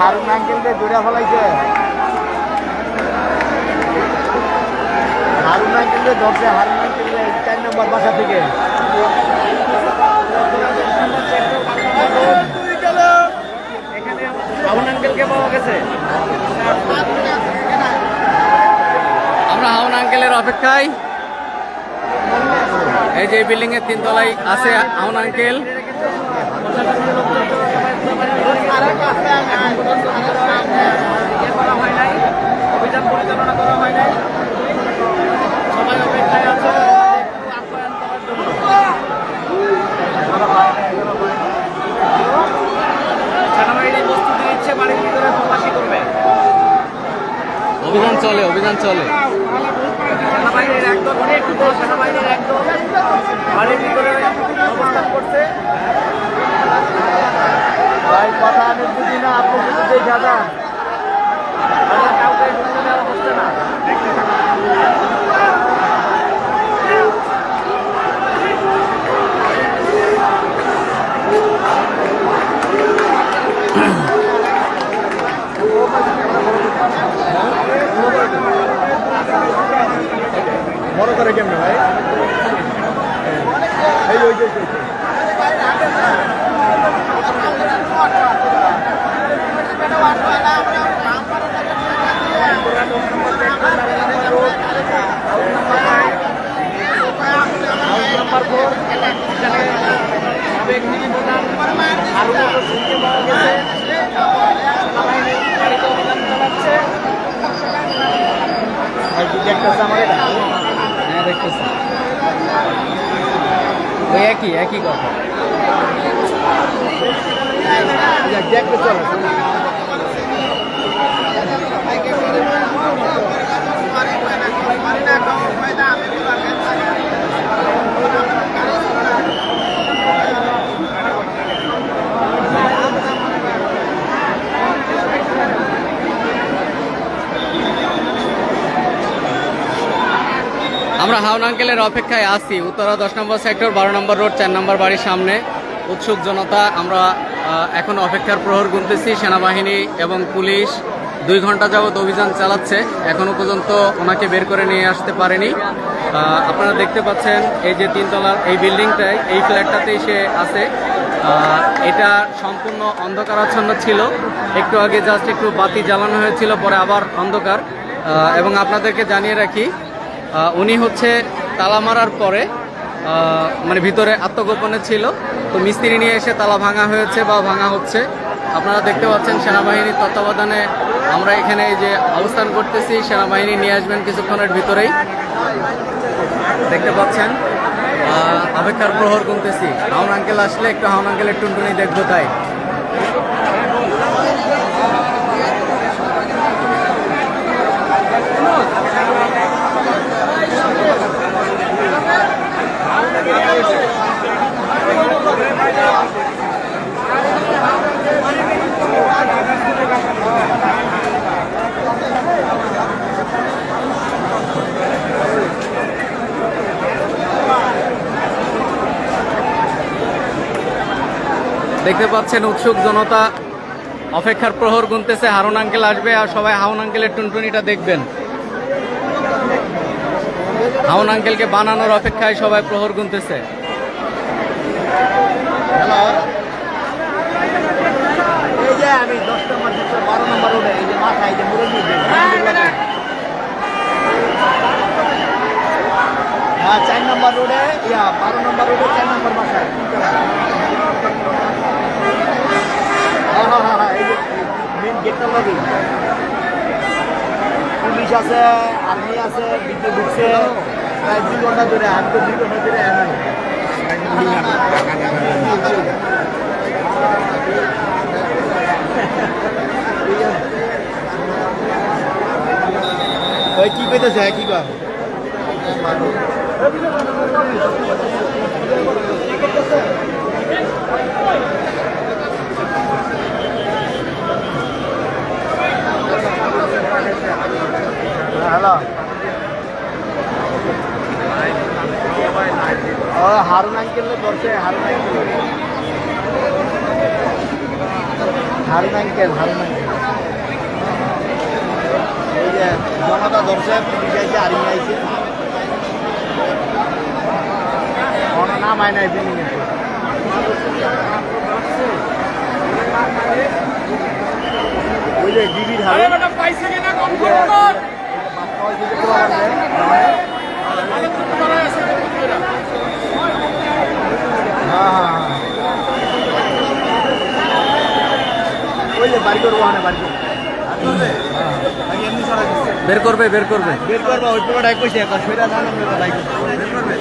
হারুন আঙ্কেলকে দূরে ফেলাইছে। হারুন আঙ্কেলকে ধরছে হারুন আঙ্কেলকে চার নম্বর বাসা থেকে। হাউন আঙ্কেলকে পাওয়া গেছে। আমরা হাউন আঙ্কেলের অপেক্ষায়। এই যে বিল্ডিং এর তিনতলায় আছে হাউন আঙ্কেল। অভিযান পরিচালনা করা হয় নাই সবাই অপেক্ষায় আছে সেনাবাহিনী প্রস্তুতি নিচ্ছে বাড়ির ভিতরে করবে অভিযান চলে অভিযান চলে। সেনাবাহিনীর একটু তো সেনাবাহিনীর একদল। বাড়ির ভিতরে অবস্থান করছে। ভাই, কথা আমি বুঝি না, আপনি শুধু দেখা যান কাউকে করে কেমনে ভাই? এই ওই যে নাম্বার ফোর এখানে সাবেক মিনি প্রধান হারুন রশিদকে পাওয়া গেছে সেনাবাহিনী গাড়িতে অভিযান চালাচ্ছে ভাই কি দেখতেছে আমার এটা হ্যাঁ দেখতেছি ওই একই একই কথা দেখতে চলে আমরা হাউন আঙ্কেলের অপেক্ষায় আছি। উত্তরা দশ নম্বর সেক্টর, বারো নম্বর রোড, চার নম্বর বাড়ির সামনে। উৎসুক জনতা, আমরা এখন অপেক্ষার প্রহর গুনতেছি। সেনাবাহিনী এবং পুলিশ দুই ঘণ্টা যাবত অভিযান চালাচ্ছে। এখনও পর্যন্ত ওনাকে বের করে নিয়ে আসতে পারেনি। আপনারা দেখতে পাচ্ছেন এই যে তিনতলার এই বিল্ডিংটায়, এই ফ্ল্যাটটাতেই সে আছে। এটা সম্পূর্ণ অন্ধকারাচ্ছন্ন ছিল। একটু আগে জাস্ট একটু বাতি জ্বালানো হয়েছিল, পরে আবার অন্ধকার। এবং আপনাদেরকে জানিয়ে রাখি উনি হচ্ছে তালা মারার পরে মানে ভিতরে আত্মগোপনে ছিল। তো মিস্ত্রি নিয়ে এসে তালা ভাঙা হয়েছে বা ভাঙা হচ্ছে। আপনারা দেখতে পাচ্ছেন সেনাবাহিনীর তত্ত্বাবধানে আমরা এখানে যে অবস্থান করতেছি, সেনাবাহিনী নিয়ে আসবেন কিছুক্ষণের ভিতরেই। দেখতে পাচ্ছেন অপেক্ষার প্রহর গুনতেছি হাউন আঙ্কেল আসলে একটু হাউন আঙ্কেলের টুনটুনি দেখব তাই। দেখতে পাচ্ছেন উৎসুক জনতা। অপেক্ষার প্রহর গুনতেছে, হারুন আঙ্কেল আসবে আর সবাই হাউন আঙ্কেলের টুনটুনিটা দেখবেন। হাউন আঙ্কেলকে বানানোর অপেক্ষায় সবাই প্রহর গুনতেছে। আমি দশ নম্বর বারো নম্বর রোডে এই যে মাথা এই যে মুরব্বী হ্যাঁ চার নম্বর রোডে ইয়া বারো নম্বর রোডে চার নম্বর বাসায় হ্যাঁ হ্যাঁ হ্যাঁ হ্যাঁ এই যে মেন গেটটা লবি। পুলিশ আছে আর্মি আছে বিদ্যুৎ ঢুকছে। প্রায় দুই ঘণ্টা ধরে আমি দুই ঘণ্টা ধরে এমন ওই কি কইতেছে? হ্যাঁ, কি কয় হ্যালো। হারুন আঙ্কেল করছে Harun uncle Harun uncle Harun uncle এই যে জনতা ধরছে পুলিশ আইছে আর্মি আইছে। কোনো নাম নাই বিল্ডিং ওই যে ডিবির হারুন হ্যাঁ হ্যাঁ হ্যাঁ ওই যে বাড়ি করব ওখানে বাড়ি করব আমি এমনি ছড়া দিচ্ছি বের করবে বের করবে। বের করব ওই কইছে সেটা জানান বের করবে।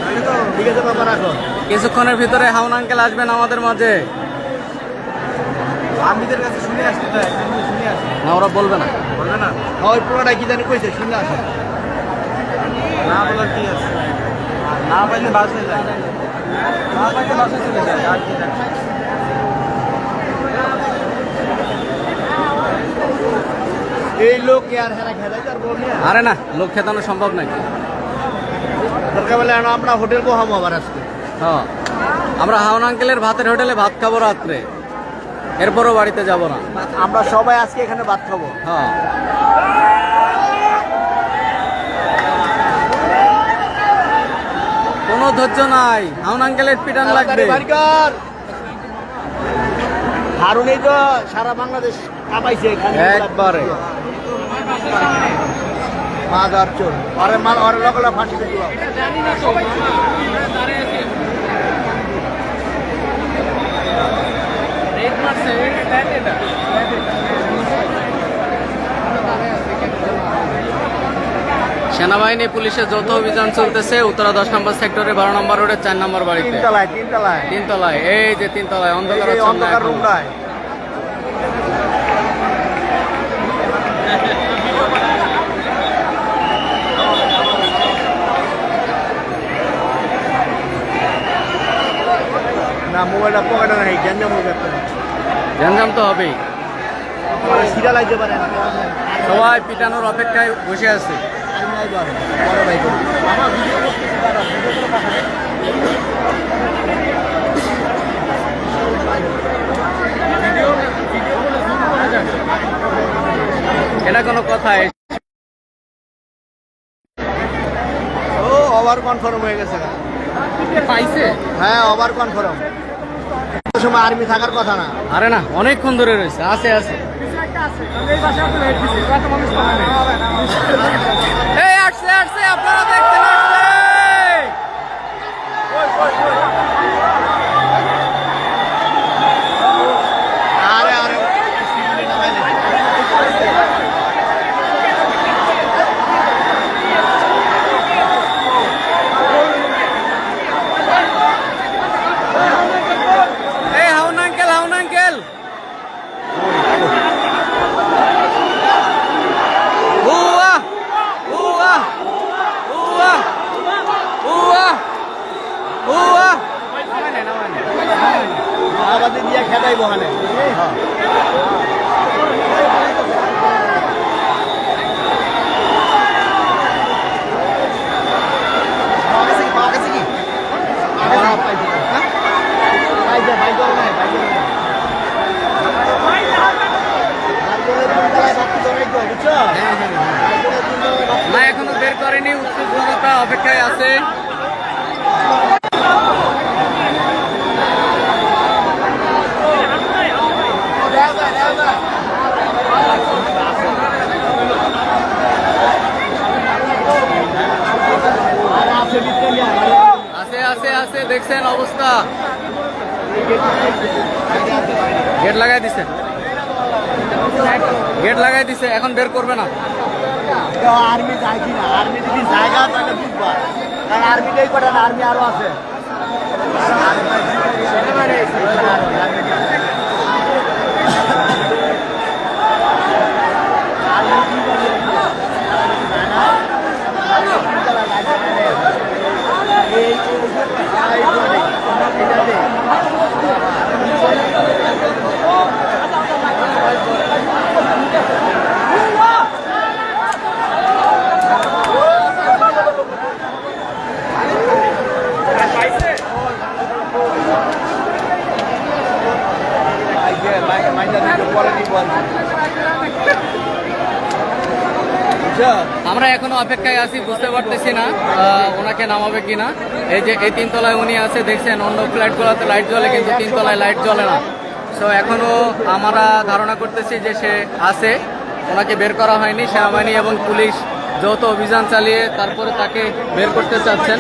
ঠিক আছে বাবা রাখো। কিছুক্ষণের ভিতরে হাউন আঙ্কেল আসবেন আমাদের মাঝে। আর্মিদের কাছে শুনে আসতে শুনে আসতে না ওরা বলবে না। বলবে না। ওই পুরোটা কি জানি কইছে শুনে আসে। না বলার কি আছে? না পাইলে বাসে যায়। না পাইলে বাসে চলে যায় আর কি এই লোক আর হেরা খেলা আর আরে না লোক খেতানো সম্ভব নাকি দরকার বলে আমরা হোটেল বহাবো আবার আজকে। হ্যাঁ। আমরা হাউন আঙ্কেলের ভাতের হোটেলে ভাত খাব রাত্রে। এরপরও বাড়িতে যাব না। আমরা সবাই আজকে এখানে ভাত খাব। হ্যাঁ। কোনো ধৈর্য নাই। হাউন আঙ্কেলের পিটান লাগবে। হারুনেই তো সারা বাংলাদেশ কামাইছে এখানে। একবারে। মাদার চোর আরে মাল আরে লগলা ফাঁসি দিল সেনাবাহিনী পুলিশের যৌথ অভিযান চলতেছে। উত্তরা দশ নম্বর সেক্টরে বারো নম্বর রোডের চার নম্বর বাড়িতে। তিনতলায় তিনতলায়। তিনতলায় এই যে তিনতলায় অন্ধকার অন্ধকার রুমটায় না মোবাইলটা পকেটে নাই গ্যাঞ্জাম হয়ে যাচ্ছে। ঝঞ্ঝাম তো হবেই। সিরিয়াল আইতে পারে। সবাই পিটানোর অপেক্ষায় বসে আছে। এটা কোনো কথাই ও ওভার কনফার্ম হয়ে গেছে। পাইছে? হ্যাঁ ওভার কনফার্ম সময় আর্মি থাকার কথা না। আরে না অনেকক্ষণ ধরে রয়েছে আছে আছে এই আসছে আসছে আপনারা দেখছেন আসছে আরে আরে এই হাউন আঙ্কেল হাউন আঙ্কেল উয়া উয়া উয়া উয়া উয়া আমাদের দিয়ে খেদাই বহানে না এখনও বের করেনি উত্তর জনতা অপেক্ষায় আছে আছে আছে আছে দেখছেন অবস্থা। গেট লাগাই দিছে। গেট লাগাই দিছে, এখন বের করবে না। আর্মি যায় কিনা? আর্মি যদি জায়গা তাহলে বুঝবা আর্মিটাই কটা আর্মি আরও আছে। quality one. Good job. আমরা এখনও অপেক্ষায় আছি, বুঝতে পারতেছি না ওনাকে নামাবে কিনা। এই যে, এই তিনতলায় উনি আছে, দেখছেন, অন্য ফ্ল্যাটগুলোতে লাইট জ্বলে, কিন্তু তিনতলায় লাইট জ্বলে না। সো এখনও আমরা ধারণা করতেছি যে সে আছে, ওনাকে বের করা হয়নি, সেনাবাহিনী এবং পুলিশ যৌথ অভিযান চালিয়ে তারপরে তাকে বের করতে চাচ্ছেন।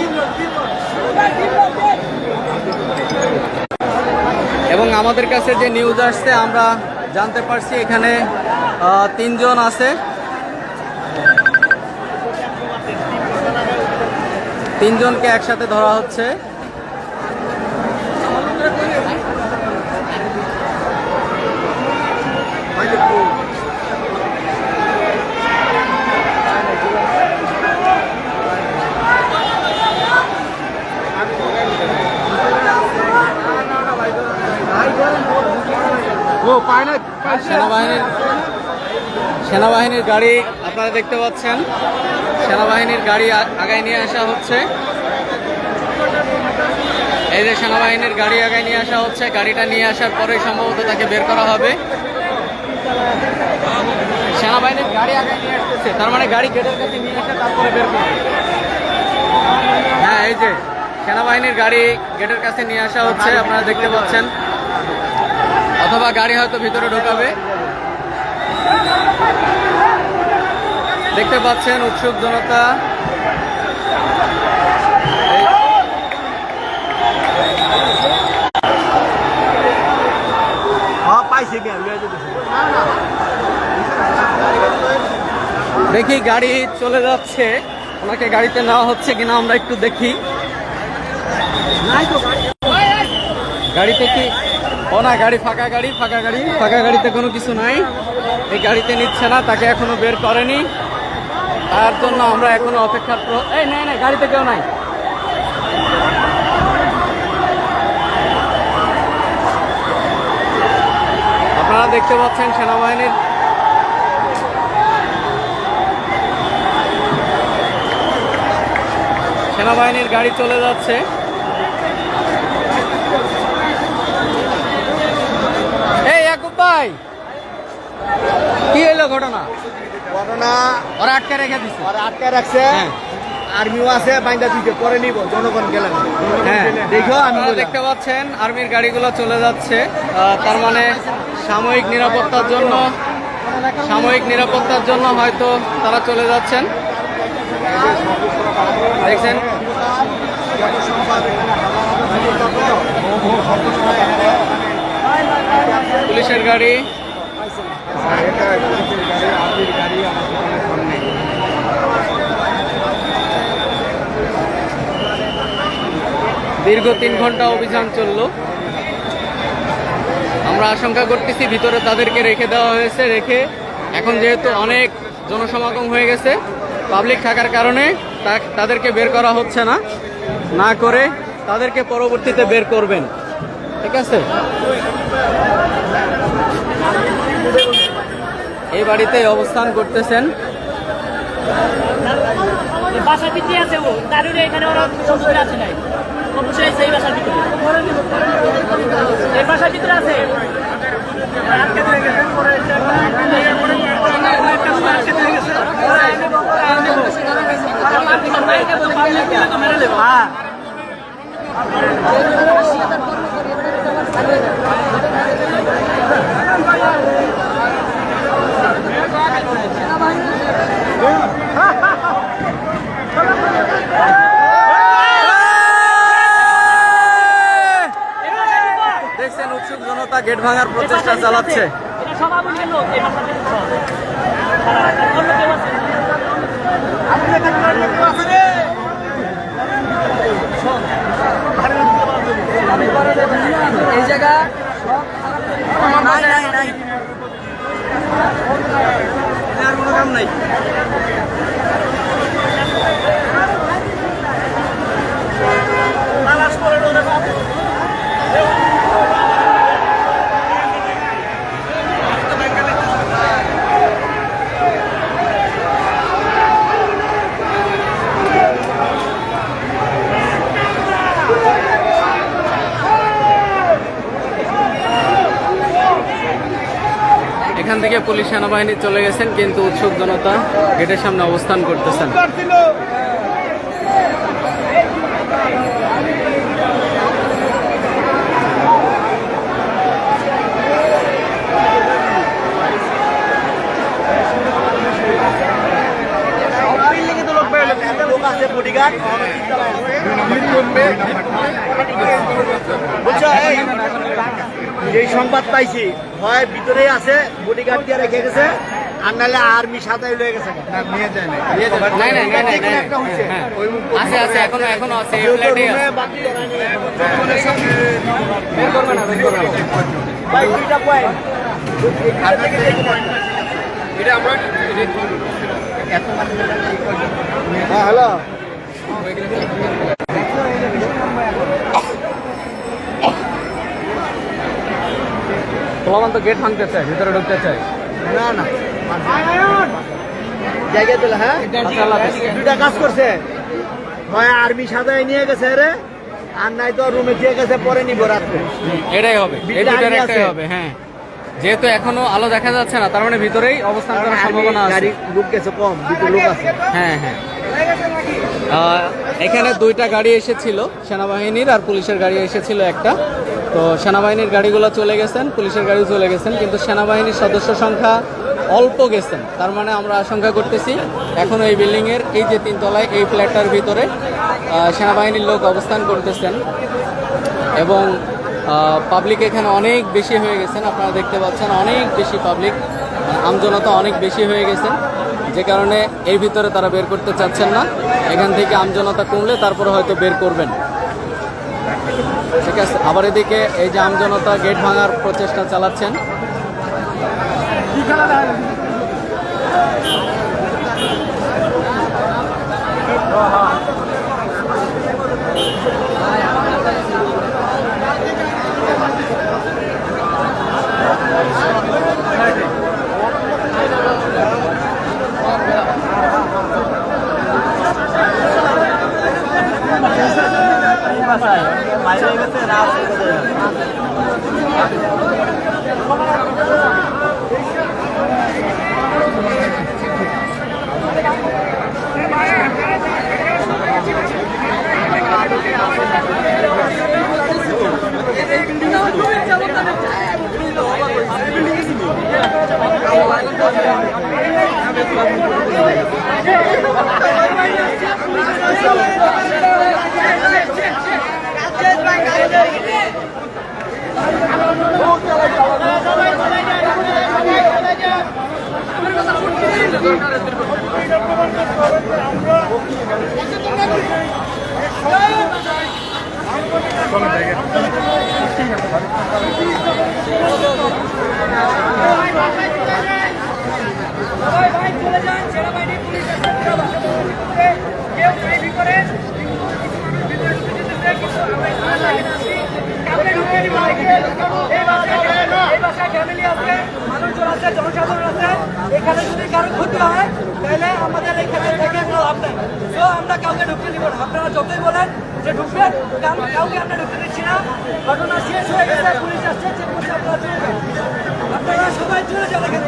এবং আমাদের কাছে যে নিউজ আসছে, আমরা জানতে পারছি এখানে তিনজন আছে। তিনজনকে একসাথে ধরা হচ্ছে। ও পায় না সেনাবাহিনীর সেনাবাহিনীর গাড়ি আপনারা দেখতে পাচ্ছেন। সেনাবাহিনীর গাড়ি আগায় নিয়ে আসা হচ্ছে। এই যে সেনাবাহিনীর গাড়ি আগায় নিয়ে আসা হচ্ছে, গাড়িটা নিয়ে আসার পরে সম্ভবত তাকে বের করা হবে। সেনাবাহিনীর গাড়ি আগায় নিয়ে আসতেছে, তার মানে গাড়ি গেটের কাছে নিয়ে এসে তারপরে বের করবে। হ্যাঁ এই যে সেনাবাহিনীর গাড়ি গেটের কাছে নিয়ে আসা হচ্ছে, আপনারা দেখতে পাচ্ছেন। অথবা গাড়ি হয়তো ভিতরে ঢোকাবে। দেখতে পাচ্ছেন উৎসুক জনতা। হ্যাঁ দেখি গাড়ি চলে যাচ্ছে। ওনাকে গাড়িতে নেওয়া হচ্ছে কিনা আমরা একটু দেখি। গাড়িতে কি? ও না গাড়ি ফাঁকা গাড়ি ফাঁকা গাড়ি ফাঁকা গাড়িতে কোনো কিছু নাই। এই গাড়িতে নিচ্ছে না তাকে এখনও বের করেনি। তার জন্য আমরা এখনও অপেক্ষা এই, নাই নাই, গাড়িতে কেউ নাই। আপনারা দেখতে পাচ্ছেন সেনাবাহিনীর সেনাবাহিনীর গাড়ি চলে যাচ্ছে। এই, ইয়াকুব ভাই, কি হলো ঘটনা? ঘটনা ওরা আটকে রেখে দিচ্ছে আর আটকে রাখছে। হ্যাঁ। আর্মিও আছে বাইন্দা দিতে পরে নিব জনগণ গেলেন হ্যাঁ দেখো আমি দেখতে পাচ্ছেন আর্মির গাড়িগুলো চলে যাচ্ছে। তার মানে সাময়িক নিরাপত্তার জন্য সাময়িক নিরাপত্তার জন্য হয়তো তারা চলে যাচ্ছেন। দেখছেন? পুলিশের গাড়ি। দীর্ঘ তিন ঘণ্টা অভিযান চলল। আমরা আশঙ্কা করতেছি ভিতরে তাদেরকে রেখে দেওয়া হয়েছে, রেখে এখন যেহেতু অনেক জনসমাগম হয়ে গেছে পাবলিক থাকার কারণে তাদেরকে বের করা হচ্ছে না। না করে তাদেরকে পরবর্তীতে বের করবেন। ঠিক আছে? এই বাড়িতে অবস্থান করতেছেন। বাসার ভিতরে আছে ও। দারুরে এখানে ওরা আছে নাই। অবশ্যই আছে এই বাসার ভিতরে। এই বাসার ভিতরে আছে? হ্যাঁ দেখছেন উৎসুক জনতা গেট ভাঙার প্রচেষ্টা চালাচ্ছে। এই বাসার ভিতরে সব। আর অন্য কেউ আছে। এই জায়গা? আর কোনো কাম নাই এখান থেকে পুলিশ সেনাবাহিনী চলে গেছেন, কিন্তু উৎসুক জনতা গেটের সামনে অবস্থান করতেছেন। এই সংবাদ পাইছি। হয় ভিতরেই আছে বডিগার্ড দিয়ে রেখে গেছে আর নাহলে আর্মি সাদাই লয়ে গেছে নিয়ে যায় না হ্যাঁ, আছে আছে এখনও এখনও আছে এই ফ্ল্যাটেই আছে ভাই দুইটা পয়েন্ট হ্যাঁ হ্যালো পোলামান তো গেট ভাঙতে চায় ভিতরে ঢুকতে চায়। না না। জায়গা দিলে হ্যাঁ? দুটা কাজ করছে। হয় আর্মি নিয়ে গেছে রে আর নাই তো রুমে দিয়ে গেছে পরে নিব রাত্রে। এটাই হবে আছে। হবে হ্যাঁ। যেহেতু এখনও আলো দেখা যাচ্ছে না তার মানে ভিতরেই অবস্থান করার সম্ভাবনা আছে। গাড়ি লোক গেছে কম দুটো লোক আছে। হ্যাঁ হ্যাঁ। এখানে দুইটা গাড়ি এসেছিল, সেনাবাহিনীর আর পুলিশের গাড়ি এসেছিল একটা। তো সেনাবাহিনীর গাড়িগুলো চলে গেছেন, পুলিশের গাড়ি চলে গেছেন, কিন্তু সেনাবাহিনীর সদস্য সংখ্যা অল্প গেছেন। তার মানে আমরা আশঙ্কা করতেছি, এখনও এই বিল্ডিংয়ের এই যে তিনতলায়, এই ফ্ল্যাটটার ভিতরে সেনাবাহিনীর লোক অবস্থান করতেছেন। এবং পাবলিক এখানে অনেক বেশি হয়ে গেছেন, আপনারা দেখতে পাচ্ছেন, অনেক বেশি পাবলিক আমজনতা অনেক বেশি হয়ে গেছেন। যে কারণে এর ভিতরে তারা বের করতে চাচ্ছেন না। এখান থেকে আমজনতা কমলে তারপরে হয়তো বের করবেন। ঠিক আছে, আবার এদিকে এই যে আমজনতা গেট ভাঙার প্রচেষ্টা চালাচ্ছেন। বাইরে গেছে রাত এখানে যদি কারও ক্ষতি হয়, তাহলে আমাদের এখানে থেকে কোনো লাভ নেই। তো আমরা কাউকে ঢুকতে দিব না। আপনারা যতই বলেন যে ঢুকবেন কাউ- কাউকে আমরা ঢুকতে দিচ্ছি না। ঘটনা শেষ হয়ে গেছে, পুলিশ আসছে চেক করছে আপনারা চলে যান আপনারা সবাই চলে যান এখান